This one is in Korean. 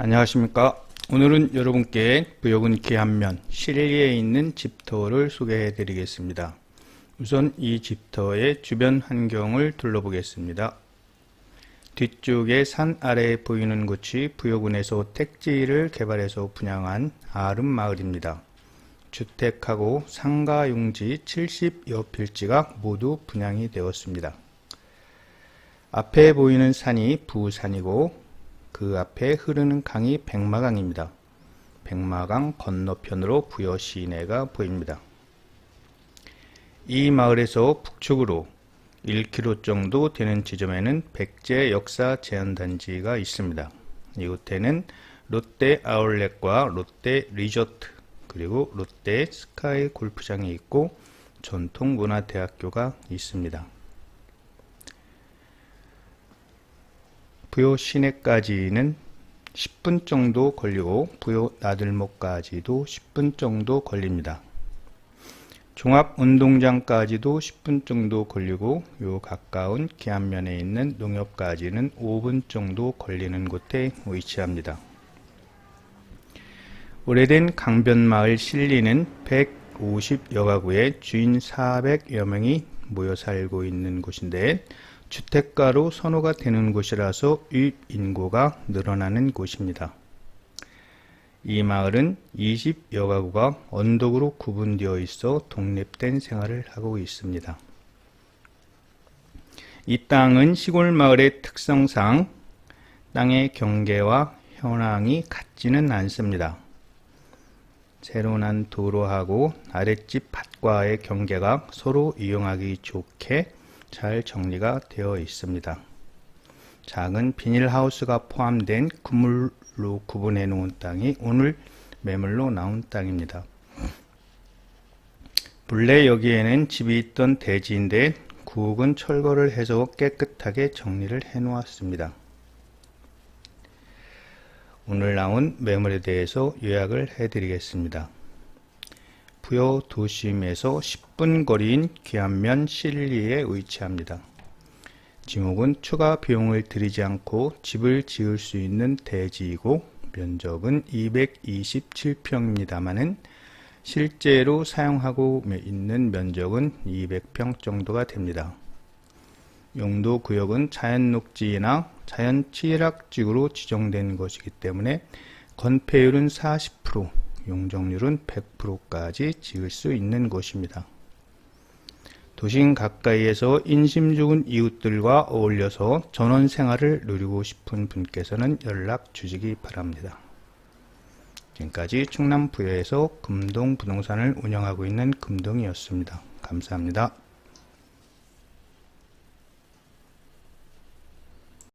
안녕하십니까. 오늘은 여러분께 부여군 기안면 실리에 있는 집터를 소개해 드리겠습니다. 우선 이 집터의 주변 환경을 둘러보겠습니다. 뒤쪽에 산 아래에 보이는 곳이 부여군에서 택지를 개발해서 분양한 아름 마을입니다. 주택하고 상가 용지 70여 필지가 모두 분양이 되었습니다. 앞에 보이는 산이 부산이고 그 앞에 흐르는 강이 백마강입니다. 백마강 건너편으로 부여 시내가 보입니다. 이 마을에서 북쪽으로 1km 정도 되는 지점에는 백제 역사 제한단지가 있습니다. 이곳에는 롯데 아울렛과 롯데 리조트 그리고 롯데 스카이 골프장이 있고 전통문화대학교가 있습니다. 부여 시내까지는 10분 정도 걸리고 부여 나들목까지도 10분 정도 걸립니다. 종합운동장까지도 10분 정도 걸리고 요 가까운 기안면에 있는 농협까지는 5분 정도 걸리는 곳에 위치합니다. 오래된 강변마을 실리는 150여 가구에 주인 400여 명이 모여 살고 있는 곳인데 주택가로 선호가 되는 곳이라서 인구가 늘어나는 곳입니다. 이 마을은 20여 가구가 언덕으로 구분되어 있어 독립된 생활을 하고 있습니다. 이 땅은 시골 마을의 특성상 땅의 경계와 현황이 같지는 않습니다. 새로 난 도로하고 아랫집 밭과의 경계가 서로 이용하기 좋게 잘 정리가 되어 있습니다. 작은 비닐하우스가 포함된 그물로 구분해 놓은 땅이 오늘 매물로 나온 땅입니다. 본래 여기에는 집이 있던 대지인데 구옥은 철거를 해서 깨끗하게 정리를 해 놓았습니다. 오늘 나온 매물에 대해서 요약을 해 드리겠습니다. 부여 도심에서 10분 거리인 귀안면 실리에 위치합니다. 지목은 추가 비용을 들이지 않고 집을 지을 수 있는 대지이고 면적은 227평입니다만은 실제로 사용하고 있는 면적은 200평 정도가 됩니다. 용도 구역은 자연녹지나 자연취락지구로 지정된 것이기 때문에 건폐율은 40%, 용적률은 100%까지 지을 수 있는 곳입니다. 도심 가까이에서 인심 좋은 이웃들과 어울려서 전원 생활을 누리고 싶은 분께서는 연락 주시기 바랍니다. 지금까지 충남 부여에서 금동 부동산을 운영하고 있는 금동이었습니다. 감사합니다.